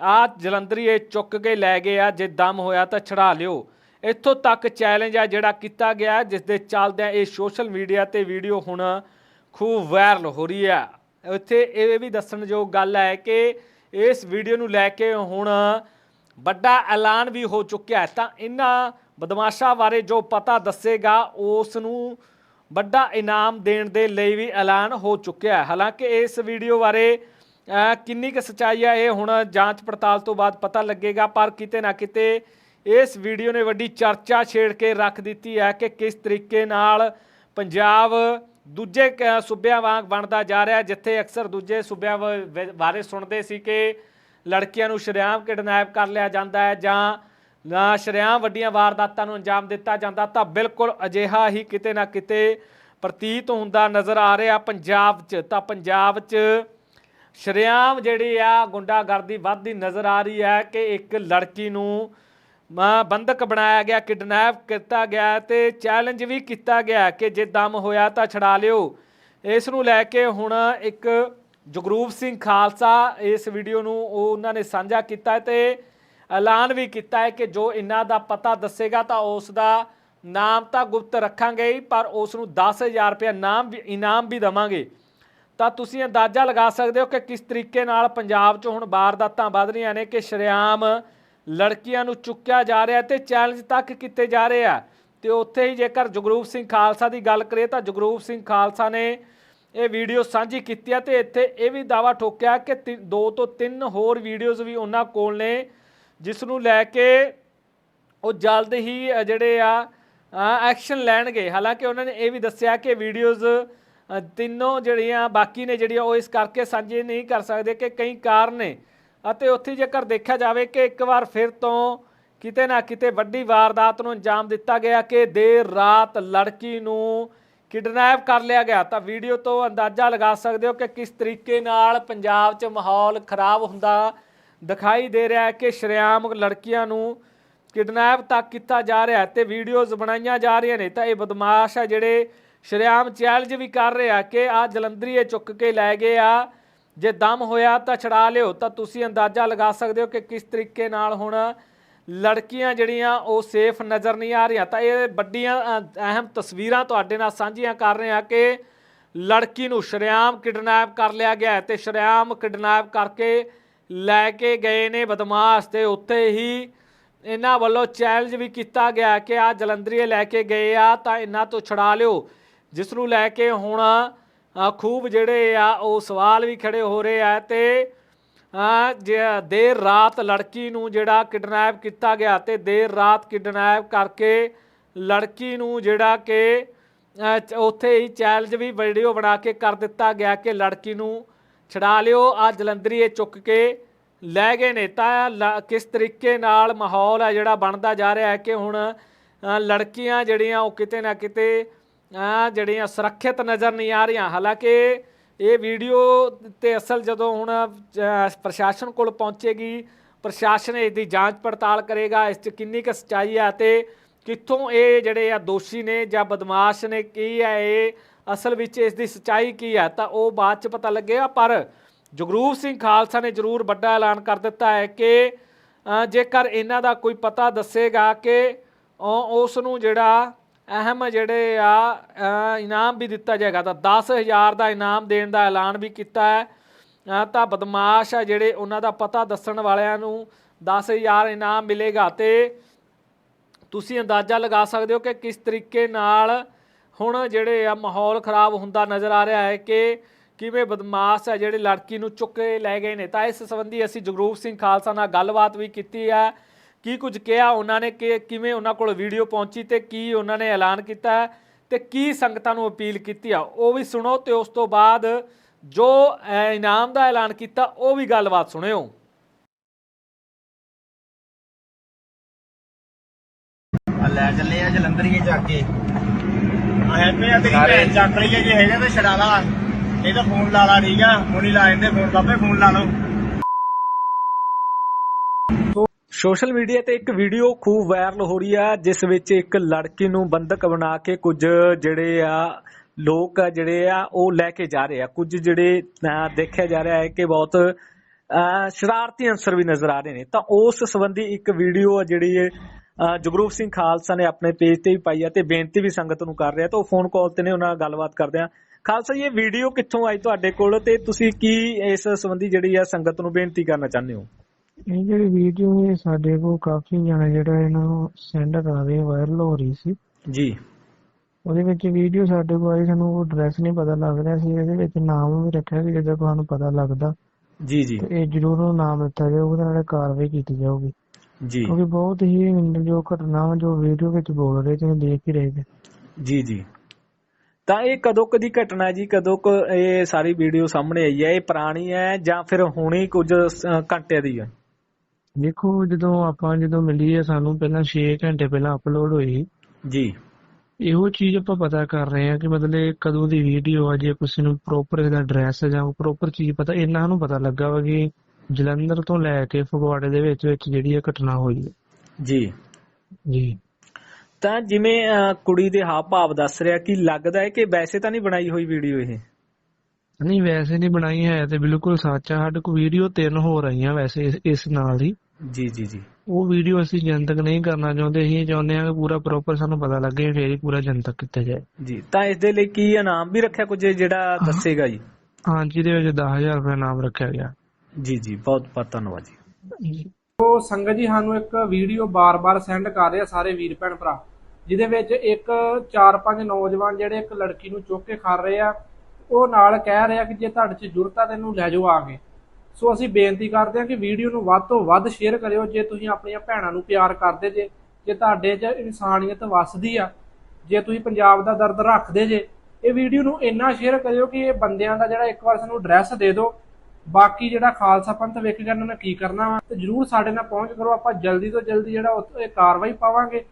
ਆ ਇਹ ਚੁੱਕ ਕੇ ਲੈ ਗਏ ਆ, ਜੇ ਦਮ ਹੋਇਆ ਤਾਂ ਛੜਾ ਲਿਓ। ਇੱਥੋਂ ਤੱਕ ਚੈਲੰਜ ਆ ਜਿਹੜਾ ਕੀਤਾ ਗਿਆ ਜਿਸ ਦੇ ਚੱਲਦਿਆਂ ਇਹ ਸੋਸ਼ਲ ਮੀਡੀਆ ਤੇ ਵੀਡੀਓ ਹੁਣ ਖੂਬ ਵਾਇਰਲ ਹੋ ਰਹੀ ਹੈ ਇੱਥੇ ਇਹ ਵੀ ਦੱਸਣਯੋਗ ਗੱਲ ਹੈ ਕਿ ਇਸ ਵੀਡੀਓ ਨੂੰ ਲੈ ਕੇ ਹੁਣ ਵੱਡਾ ਐਲਾਨ ਵੀ ਹੋ ਚੁੱਕਿਆ ਤਾਂ ਇਹਨਾਂ ਬਦਮਾਸ਼ਾਂ ਬਾਰੇ ਜੋ ਪਤਾ ਦੱਸੇਗਾ, ਉਸ ਨੂੰ ਵੱਡਾ ਇਨਾਮ ਦੇਣ ਦੇ ਲਈ ਵੀ ਐਲਾਨ ਹੋ ਚੁੱਕਿਆ ਹਾਲਾਂਕਿ ਇਸ ਵੀਡੀਓ ਬਾਰੇ ਕਿੰਨੀ ਕੁ ਸੱਚਾਈ ਹੈ ਇਹ ਹੁਣ ਜਾਂਚ ਪੜਤਾਲ ਤੋਂ ਬਾਅਦ ਪਤਾ ਲੱਗੇਗਾ, ਪਰ ਕਿਤੇ ਨਾ ਕਿਤੇ ਇਸ ਵੀਡੀਓ ਨੇ ਵੱਡੀ ਚਰਚਾ ਛੇੜ ਕੇ ਰੱਖ ਦਿੱਤੀ ਹੈ ਕਿ ਕਿਸ ਤਰੀਕੇ ਨਾਲ ਪੰਜਾਬ ਦੂਜੇ ਕ- ਸੂਬਿਆਂ ਵਾਂਗ ਬਣਦਾ ਜਾ ਰਿਹਾ, ਜਿੱਥੇ ਅਕਸਰ ਦੂਜੇ ਸੂਬਿਆਂ ਵ- ਵ- ਬਾਰੇ ਸੁਣਦੇ ਸੀ ਕਿ ਲੜਕੀਆਂ ਨੂੰ ਸ਼ਰੇਆਮ ਕਿਡਨੈਪ ਕਰ ਲਿਆ ਜਾਂਦਾ ਹੈ ਜਾਂ ਨਾ ਸ਼ਰੇਆਮ ਵੱਡੀਆਂ ਵਾਰਦਾਤਾਂ ਨੂੰ ਅੰਜਾਮ ਦਿੱਤਾ ਜਾਂਦਾ, ਤਾਂ ਬਿਲਕੁਲ ਅਜਿਹਾ ਹੀ ਕਿਤੇ ਨਾ ਕਿਤੇ ਪ੍ਰਤੀਤ ਹੁੰਦਾ ਨਜ਼ਰ ਆ ਰਿਹਾ ਪੰਜਾਬ 'ਚ। ਤਾਂ ਪੰਜਾਬ 'ਚ ਸ਼ਰੇਆਮ ਜਿਹੜੀ ਆ ਗੁੰਡਾਗਰਦੀ ਵੱਧਦੀ ਨਜ਼ਰ ਆ ਰਹੀ ਹੈ ਕਿ ਇੱਕ ਲੜਕੀ ਨੂੰ ਮਾ ਬੰਦਕ ਬਣਾਇਆ ਗਿਆ, ਕਿਡਨੈਪ ਕੀਤਾ ਗਿਆ ਤੇ ਚੈਲੰਜ ਵੀ ਕੀਤਾ ਗਿਆ ਕਿ ਜੇ ਦਮ ਹੋਇਆ ਤਾਂ ਛਡਾ ਲਿਓ। ਇਸ ਨੂੰ ਲੈ ਕੇ ਹੁਣ ਇੱਕ ਜਗਰੂਪ ਸਿੰਘ ਖਾਲਸਾ ਇਸ ਵੀਡੀਓ ਨੂੰ ਉਹ ਉਹਨਾਂ ਨੇ ਸਾਂਝਾ ਕੀਤਾ ਹੈ ਤੇ ਐਲਾਨ ਵੀ ਕੀਤਾ ਹੈ ਕਿ ਜੋ ਇਹਨਾਂ ਦਾ ਪਤਾ ਦੱਸੇਗਾ ਤਾਂ ਉਸ ਦਾ ਨਾਮ ਤਾਂ ਗੁਪਤ ਰੱਖਾਂਗੇ ਹੀ, ਪਰ ਉਸ ਨੂੰ 10000 ਰੁਪਏ ਨਾਮ ਵੀ, ਇਨਾਮ ਵੀ ਦਵਾਂਗੇ। ਤਾਂ ਤੁਸੀਂ ਅੰਦਾਜ਼ਾ ਲਗਾ ਸਕਦੇ ਹੋ ਕਿ ਕਿਸ ਤਰੀਕੇ ਨਾਲ ਪੰਜਾਬ 'ਚ ਹੁਣ ਵਾਰਦਾਤਾਂ ਵੱਧ ਰਹੀਆਂ ਨੇ, ਕਿ ਸ਼ਰੇਆਮ ਲੜਕੀਆਂ ਨੂੰ ਚੁੱਕਿਆ ਜਾ ਰਿਹਾ ਤੇ ਚੈਲੰਜ ਤੱਕ ਕੀਤੇ ਜਾ ਰਹੇ ਆ। ਤੇ ਉੱਥੇ ਹੀ ਜੇਕਰ ਜਗਰੂਪ ਸਿੰਘ ਖਾਲਸਾ ਦੀ ਗੱਲ ਕਰੀਏ ਤਾਂ ਜਗਰੂਪ ਸਿੰਘ ਖਾਲਸਾ ਨੇ ਇਹ ਵੀਡੀਓ ਸਾਂਝੀ ਕੀਤੀ ਆ ਤੇ ਇੱਥੇ ਇਹ ਵੀ ਦਾਵਾ ਠੋਕਿਆ ਕਿ ਤਿ- ਦੋ ਤੋਂ ਤਿੰਨ ਹੋਰ ਵੀਡੀਓਜ਼ ਵੀ ਉਹਨਾਂ ਕੋਲ ਨੇ, ਜਿਸ ਨੂੰ ਲੈ ਕੇ ਉਹ ਜਲਦ ਹੀ ਜਿਹੜੇ ਆ ਐਕਸ਼ਨ ਲੈਣਗੇ। ਹਾਲਾਂਕਿ ਉਹਨਾਂ ਨੇ ਇਹ ਵੀ ਦੱਸਿਆ ਕਿ ਵੀਡੀਓਜ਼ ਤਿੰਨੋਂ ਜਿਹੜੀਆਂ ਬਾਕੀ ਨੇ ਜਿਹੜੀਆਂ ਉਹ ਇਸ ਕਰਕੇ ਸਾਂਝੇ ਨਹੀਂ ਕਰ ਸਕਦੇ ਕਿ ਕਈ ਕਾਰਨ ਨੇ। ਅਤੇ ਉੱਥੇ ਜੇਕਰ ਦੇਖਿਆ ਜਾਵੇ ਕਿ ਇੱਕ ਵਾਰ ਫਿਰ ਤੋਂ ਕਿਤੇ ਨਾ ਕਿਤੇ ਵੱਡੀ ਵਾਰਦਾਤ ਨੂੰ ਅੰਜਾਮ ਦਿੱਤਾ ਗਿਆ ਕਿ ਦੇਰ ਰਾਤ ਲੜਕੀ ਨੂੰ ਕਿਡਨੈਪ ਕਰ ਲਿਆ ਗਿਆ, ਤਾਂ ਵੀਡੀਓ ਤੋਂ ਅੰਦਾਜ਼ਾ ਲਗਾ ਸਕਦੇ ਹੋ ਕਿ ਕਿਸ ਤਰੀਕੇ ਨਾਲ ਪੰਜਾਬ 'ਚ ਮਾਹੌਲ ਖਰਾਬ ਹੁੰਦਾ ਦਿਖਾਈ ਦੇ ਰਿਹਾ ਹੈ ਕਿ ਸ਼ਰੇਆਮ ਲੜਕੀਆਂ ਨੂੰ ਕਿਡਨੈਪ ਤੱਕ ਕੀਤਾ ਜਾ ਰਿਹਾ ਹੈ ਤੇ ਵੀਡੀਓਜ਼ ਬਣਾਈਆਂ ਜਾ ਰਹੀਆਂ ਨੇ। ਤਾਂ ਇਹ ਬਦਮਾਸ਼ ਆ ਜਿਹੜੇ ਸ਼ਰੇਆਮ ਚੈਲੰਜ ਵੀ ਕਰ ਰਿਹਾ ਕਿ ਆ ਜਲੰਧਰੀਏ ਚੁੱਕ ਕੇ ਲੈ ਗਏ ਆ। ਜੇ ਦਮ ਹੋਇਆ ਤਾਂ ਛੜਾ ਲਿਓ, ਤਾਂ ਤੁਸੀਂ ਅੰਦਾਜ਼ਾ ਲਗਾ ਸਕਦੇ ਹੋ ਕਿ ਕਿਸ ਤਰੀਕੇ ਨਾਲ ਹੁਣ ਲੜਕੀਆਂ ਜਿਹੜੀਆਂ ਉਹ ਸੇਫ ਨਜ਼ਰ ਨਹੀਂ ਆ ਰਹੀਆਂ। ਤਾਂ ਇਹ ਵੱਡੀਆਂ ਅਹਿਮ ਤਸਵੀਰਾਂ ਤੁਹਾਡੇ ਨਾਲ ਸਾਂਝੀਆਂ ਕਰ ਰਹੇ ਹਾਂ ਕਿ ਲੜਕੀ ਨੂੰ ਸ਼ਰੇਆਮ ਕਿਡਨੈਪ ਕਰ ਲਿਆ ਗਿਆ ਹੈ ਤੇ ਸ਼ਰੇਆਮ ਕਿਡਨੈਪ ਕਰਕੇ ਲੈ ਕੇ ਗਏ ਨੇ ਬਦਮਾਸ਼ ਤੇ ਉੱਥੇ ਹੀ ਇਹਨਾਂ ਵੱਲੋਂ ਚੈਲੰਜ ਵੀ ਕੀਤਾ ਗਿਆ ਕਿ ਆ ਜਲੰਧਰੀਏ ਲੈ ਕੇ ਗਏ ਆ, ਤਾਂ ਇਹਨਾਂ ਤੋਂ ਛੜਾ ਲਿਓ। ਜਿਸ ਨੂੰ ਲੈ ਕੇ ਹੁਣ ਖੂਬ ਜਿਹੜੇ ਆ, ਉਹ ਸਵਾਲ ਵੀ ਖੜੇ ਹੋ ਰਹੇ ਆ ਤੇ ਜੇ ਦੇਰ ਰਾਤ ਲੜਕੀ ਨੂੰ ਜਿਹੜਾ ਕਿਡਨੈਪ ਕੀਤਾ ਗਿਆ ਤੇ ਦੇਰ ਰਾਤ ਕਿਡਨੈਪ ਕਰਕੇ ਲੜਕੀ ਨੂੰ ਜਿਹੜਾ ਕਿ ਉੱਥੇ ਹੀ ਚੈਲੰਜ ਵੀ ਵੀਡੀਓ ਬਣਾ ਕੇ ਕਰ ਦਿੱਤਾ ਗਿਆ ਕਿ ਲੜਕੀ ਨੂੰ ਛਡਾ ਲਿਓ, ਆ ਇਹ ਚੁੱਕ ਕੇ ਲੈ ਗਏ ਨੇ। ਤਾਂ ਲ- ਕਿਸ ਤਰੀਕੇ ਨਾਲ ਮਾਹੌਲ ਹੈ ਜਿਹੜਾ ਬਣਦਾ ਜਾ ਰਿਹਾ ਹੈ ਕਿ ਹੁਣ ਲੜਕੀਆਂ ਜਿਹੜੀਆਂ ਉਹ ਕਿਤੇ ਨਾ ਕਿਤੇ ਜਿਹੜੀਆਂ ਸੁਰੱਖਿਅਤ ਨਜ਼ਰ ਨਹੀਂ ਆ ਰਹੀਆਂ। ਹਾਲਾਂਕਿ ਇਹ ਵੀਡੀਓ ਤੇ ਅਸਲ ਜਦੋਂ ਹੁਣ ਪ੍ਰਸ਼ਾਸਨ ਕੋਲ ਪਹੁੰਚੇਗੀ, ਪ੍ਰਸ਼ਾਸਨ ਇਸ ਦੀ ਜਾਂਚ ਪੜਤਾਲ ਕਰੇਗਾ, ਇਸ 'ਚ ਕਿੰਨੀ ਕੁ ਸੱਚਾਈ ਹੈ ਤੇ ਕਿੱਥੋਂ ਇਹ ਜਿਹੜੇ ਆ ਦੋਸ਼ੀ ਨੇ ਜਾਂ ਬਦਮਾਸ਼ ਨੇ ਕੀ ਹੈ ਇਹ ਅਸਲ ਵਿੱਚ ਇਸ ਦੀ ਸੱਚਾਈ ਕੀ ਹੈ ਤਾਂ ਉਹ ਬਾਅਦ 'ਚ ਪਤਾ ਲੱਗੇਗਾ। ਪਰ ਜਗਰੂਪ ਸਿੰਘ ਖਾਲਸਾ ਨੇ ਜ਼ਰੂਰ ਵੱਡਾ ਐਲਾਨ ਕਰ ਦਿੱਤਾ ਹੈ ਕਿ ਜੇਕਰ ਇਹਨਾਂ ਦਾ ਕੋਈ ਪਤਾ ਦੱਸੇਗਾ ਕਿ ਉਸ ਨੂੰ ਜਿਹੜਾ ਅਹਿਮ ਜਿਹੜੇ ਆ ਇਨਾਮ ਵੀ ਦਿੱਤਾ ਜਾਏਗਾ। ਤਾਂ 10000 ਦਾ ਇਨਾਮ ਦੇਣ ਦਾ ਐਲਾਨ ਵੀ ਕੀਤਾ ਹੈ। ਤਾਂ ਬਦਮਾਸ਼ ਆ ਜਿਹੜੇ ਉਹਨਾਂ ਦਾ ਪਤਾ ਦੱਸਣ ਵਾਲਿਆਂ ਨੂੰ 10000 ਇਨਾਮ ਮਿਲੇਗਾ। ਤੇ ਤੁਸੀਂ ਅੰਦਾਜ਼ਾ ਲਗਾ ਸਕਦੇ ਹੋ ਕਿ ਕਿਸ ਤਰੀਕੇ ਨਾਲ ਹੁਣ ਜਿਹੜੇ ਆ ਮਾਹੌਲ ਖਰਾਬ ਹੁੰਦਾ ਨਜ਼ਰ ਆ ਰਿਹਾ ਹੈ ਕਿ ਕਿਵੇਂ ਬਦਮਾਸ਼ ਆ ਜਿਹੜੇ ਲੜਕੀ ਨੂੰ ਚੁੱਕ ਕੇ ਲੈ ਗਏ ਨੇ। ਤਾਂ ਇਸ ਸੰਬੰਧੀ ਅਸੀਂ ਜਗਰੂਪ ਸਿੰਘ ਖਾਲਸਾ ਨਾਲ ਗੱਲਬਾਤ ਵੀ ਕੀਤੀ ਹੈ। ਕੀ ਕੁਝ ਕਿਹਾ ਉਹਨਾਂ ਨੇ ਕਿ ਕਿਵੇਂ ਉਹਨਾਂ ਕੋਲ ਵੀਡੀਓ ਪਹੁੰਚੀ ਤੇ ਕੀ ਉਹਨਾਂ ਨੇ ਐਲਾਨ ਕੀਤਾ ਹੈ ਤੇ ਕੀ ਸੰਗਤਾਂ ਨੂੰ ਅਪੀਲ ਕੀਤੀ ਆ ਉਹ ਵੀ ਸੁਣੋ ਤੇ ਉਸ ਤੋਂ ਬਾਅਦ ਜੋ ਇਨਾਮ ਦਾ ਐਲਾਨ ਕੀਤਾ ਉਹ ਵੀ ਗੱਲਬਾਤ ਸੁਣਿਓ। ਆ ਲੈ ਚੱਲੇ ਆ ਜਲੰਧਰੀਏ ਜਾ ਕੇ। ਐਵੇਂ ਆ ਤੇਰੀ ਭੈਣ ਚੱਕ ਲਈ ਹੈ ਜੇ ਹੈਗਾ ਤਾਂ ਛਡਾ ਲਾ ਇਹ ਤਾਂ ਫੋਨ ਲਾ ਲਾ ਠੀਕ ਆ। ਹੁਣੀ ਲਾ ਜਾਂਦੇ ਫੋਨ ਬਾਬੇ ਫੋਨ ਲਾ ਲਓ। ਸੋਸ਼ਲ ਮੀਡੀਆ ਤੇ ਇੱਕ ਵੀਡੀਓ ਖੂਬ ਵਾਇਰਲ ਹੋ ਰਹੀ ਆ, ਜਿਸ ਵਿੱਚ ਇੱਕ ਲੜਕੀ ਨੂੰ ਬੰਦਕ ਬਣਾ ਕੇ ਕੁਝ ਜਿਹੜੇ ਆ, ਲੋਕ ਜਿਹੜੇ ਆ, ਉਹ ਲੈ ਕੇ ਜਾ ਰਹੇ ਆ। ਕੁਝ ਜਿਹੜੇ ਦੇਖਿਆ ਜਾ ਰਿਹਾ ਹੈ ਕਿ ਬਹੁਤ ਸ਼ਰਾਰਤੀ ਅੰਸਰ ਵੀ ਨਜ਼ਰ ਆ ਰਹੇ ਨੇ। ਤਾਂ ਉਸ ਸੰਬੰਧੀ ਇੱਕ ਵੀਡੀਓ ਆ ਜਿਹੜੀ ਜਗਰੂਪ ਸਿੰਘ ਖਾਲਸਾ ਨੇ ਆਪਣੇ ਪੇਜ ਤੇ ਵੀ ਪਾਈ ਆ ਤੇ ਬੇਨਤੀ ਵੀ ਸੰਗਤ ਨੂੰ ਕਰ ਰਿਹਾ। ਤਾਂ ਉਹ ਫੋਨ ਕਾਲ ਤੇ ਨੇ, ਉਹਨਾਂ ਨਾਲ ਗੱਲਬਾਤ ਕਰਦੇ ਆ। ਖਾਲਸਾ ਜੀ, ਇਹ ਵੀਡੀਓ ਕਿੱਥੋਂ ਆਈ ਤੁਹਾਡੇ ਕੋਲ ਤੇ ਤੁਸੀਂ ਕੀ ਇਸ ਸੰਬੰਧੀ ਜਿਹੜੀ ਆ ਸੰਗਤ ਨੂੰ ਬੇਨਤੀ ਕਰਨਾ ਚਾਹੁੰਦੇ ਹੋ? ਇਹ ਜਿਹੜੀ ਵੀਡੀਓ ਹੈ ਸਾਡੇ ਕੋਲ ਕਾਫੀ ਜਣੇ ਜਿਹੜਾ ਇਹਨਾਂ ਨੂੰ ਸੈਂਡ ਕਰ ਰਹੇ ਵਾਇਰਲ ਹੋ ਰਹੀ ਸੀ। ਜੀ। ਉਹਦੇ ਵਿੱਚ ਵੀਡੀਓ ਸਾਡੇ ਕੋਲ ਆਈ ਸਾਨੂੰ ਉਹ ਐਡਰੈਸ ਨਹੀਂ ਪਤਾ ਲੱਗ ਰਿਹਾ ਸੀ। ਇਹਦੇ ਵਿੱਚ ਨਾਮ ਵੀ ਰੱਖਿਆ ਕਿ ਜਦੋਂ ਤੁਹਾਨੂੰ ਪਤਾ ਲੱਗਦਾ। ਜੀ ਜੀ। ਇਹ ਜ਼ਰੂਰ ਉਹ ਨਾਮ ਦਿੱਤਾ ਜਾਊਗਾ ਉਹਦੇ ਨਾਲ ਕਾਰਵਾਈ ਕੀਤੀ ਜਾਊਗੀ। ਜੀ। ਕਿਉਂਕਿ ਬਹੁਤ ਹੀ ਜੋ ਘਟਨਾ ਜੋ ਵੀਡੀਓ ਵਿੱਚ ਬੋਲ ਰਹੇ ਤੁਸੀਂ ਦੇਖ ਹੀ ਰਹੇ ਜੇ ਜੀ ਜੀ। ਤਾਂ ਇਹ ਕਦੋਂ ਕਦੀ ਘਟਨਾ ਹੈ ਜੀ? ਕਦੋਂ ਕੁ ਇਹ ਸਾਰੀ ਵੀਡੀਓ ਸਾਹਮਣੇ ਆਈ ਹੈ? ਇਹ ਪੁਰਾਣੀ ਹੈ ਜਾਂ ਫਿਰ ਹੁਣੀ ਕੁਝ ਘੰਟਿਆਂ ਦੀ ਹੈ? ਦੇਖੋ ਜਦੋਂ ਆਪਾਂ ਜਦੋਂ ਮਿਲੀ ਹੈ ਸਾਨੂੰ ਪਹਿਲਾਂ 6 ਘੰਟੇ ਪਹਿਲਾਂ ਅਪਲੋਡ ਹੋਈ। ਜੀ। ਇਹੋ ਚੀਜ਼ ਆਪਾਂ ਪਤਾ ਕਰ ਰਹੇ ਹਾਂ ਕਿ ਮਤਲਬ ਕਦੋਂ ਦੀ ਵੀਡੀਓ ਆ ਜੇ ਕਿਸੇ ਨੂੰ ਪ੍ਰੋਪਰ ਇਹਦਾ ਐਡਰੈਸ ਜਾਂ ਪ੍ਰੋਪਰ ਚੀਜ਼ ਪਤਾ ਇਹਨਾਂ ਨੂੰ ਪਤਾ ਲੱਗਾ ਵਾ ਕਿ ਜਲੰਧਰ ਤੋਂ ਲੈ ਕੇ ਫਗਵਾੜੇ ਦੇ ਵਿੱਚ ਵਿੱਚ ਜਿਹੜੀ ਇਹ ਘਟਨਾ ਹੋਈ ਹੈ। ਜੀ। ਜੀ। ਤਾਂ ਜਿਵੇਂ ਕੁੜੀ ਦੇ ਹਾਵ ਭਾਵ ਦੱਸ ਰਿਹਾ ਕਿ ਲੱਗਦਾ ਹੈ ਕਿ ਵੈਸੇ ਤਾਂ ਨਹੀਂ ਬਣਾਈ ਹੋਈ ਵੀਡੀਓ ਇਹ। ਨਹੀਂ ਵੈਸੇ ਨਹੀਂ ਬਣਾਈ ਹੈ ਤੇ ਬਿਲਕੁਲ ਸੱਚ ਆ ਸਾਡੇ ਕੋਲ ਵੀਡੀਓ ਤਿੰਨ ਹੋ ਰਹੀਆਂ ਵੈਸੇ ਇਸ- ਨਾਲ ਹੀ। ਜੀ ਜੀ ਜੀ। ਉਹ ਵੀਡੀਓ ਅਸੀਂ ਜਨਤਕ ਨਹੀਂ ਕਰਨਾ ਚਾਹੁੰਦੇ ਅਸੀਂ ਚਾਹੁੰਦੇ ਹਾਂ ਕਿ ਪੂਰਾ ਪ੍ਰੋਪਰ ਸਾਨੂੰ ਪਤਾ ਲੱਗੇ ਫੇਰ ਹੀ ਪੂਰਾ ਜਨਤਕ ਕੀਤਾ ਜਾਏ। ਜੀ ਤਾਂ ਇਸ ਦੇ ਲਈ ਕੀ ਇਨਾਮ ਵੀ ਰੱਖਿਆ ਕੁਝ ਜਿਹੜਾ ਦੱਸੇਗਾ ਜੀ? ਹਾਂਜੀ ਇਹਦੇ ਵਿੱਚ 10000 ਰੁਪਏ ਨਾਮ ਰੱਖਿਆ ਗਿਆ। ਜੀ ਜੀ ਬਹੁਤ ਬਹੁਤ ਧੰਨਵਾਦ ਜੀ। ਉਹ ਸੰਗਤ ਜੀ ਸਾਨੂੰ ਇੱਕ ਵੀਡੀਓ ਬਾਰ-ਬਾਰ ਸੈਂਡ ਕਰ ਰਹੇ ਆ ਸਾਰੇ ਵੀਰ ਭੈਣ ਭਰਾ ਜਿਹਦੇ ਵਿੱਚ ਇੱਕ ਚਾਰ ਪੰਜ ਨੌਜਵਾਨ ਜਿਹੜੇ ਇੱਕ ਲੜਕੀ ਨੂੰ ਚੁੱਕ ਕੇ ਖਾ ਰਹੇ ਆ। ਉਹ ਨਾਲ ਕਹਿ ਰਿਹਾ ਕਿ ਜੇ ਤੁਹਾਡੇ 'ਚ ਜ਼ਰੂਰਤ ਆ ਤੈਨੂੰ ਲੈ ਜਾਓ ਆ ਕੇ। ਸੋ ਅਸੀਂ ਬੇਨਤੀ ਕਰਦੇ ਹਾਂ ਕਿ ਵੀਡੀਓ ਨੂੰ ਵੱਧ ਤੋਂ ਵੱਧ ਸ਼ੇਅਰ ਕਰਿਓ, ਜੇ ਤੁਸੀਂ ਆਪਣੀਆਂ ਭੈਣਾਂ ਨੂੰ ਪਿਆਰ ਕਰਦੇ ਜੇ ਜੇ ਤੁਹਾਡੇ 'ਚ ਇਨਸਾਨੀਅਤ ਵੱਸਦੀ ਆ, ਜੇ ਤੁਸੀਂ ਪੰਜਾਬ ਦਾ ਦਰਦ ਰੱਖਦੇ ਜੇ, ਇਹ ਵੀਡੀਓ ਨੂੰ ਇੰਨਾ ਸ਼ੇਅਰ ਕਰਿਓ ਕਿ ਇਹ ਬੰਦਿਆਂ ਦਾ ਜਿਹੜਾ ਇੱਕ ਵਾਰ ਸਾਨੂੰ ਐਡਰੈਸ ਦੇ ਦਿਓ। ਬਾਕੀ ਜਿਹੜਾ ਖਾਲਸਾ ਪੰਥ ਵੇਖੇਗਾ ਇਹਨਾਂ ਨੇ ਕੀ ਕਰਨਾ ਵਾ, ਤੇ ਜਰੂਰ ਸਾਡੇ ਨਾਲ ਪਹੁੰਚ ਕਰੋ। ਆਪਾਂ ਜਲਦੀ ਤੋਂ ਜਲਦੀ ਜਿਹੜਾ ਉੱਥੇ ਕਾਰਵਾਈ ਪਾਵਾਂਗੇ।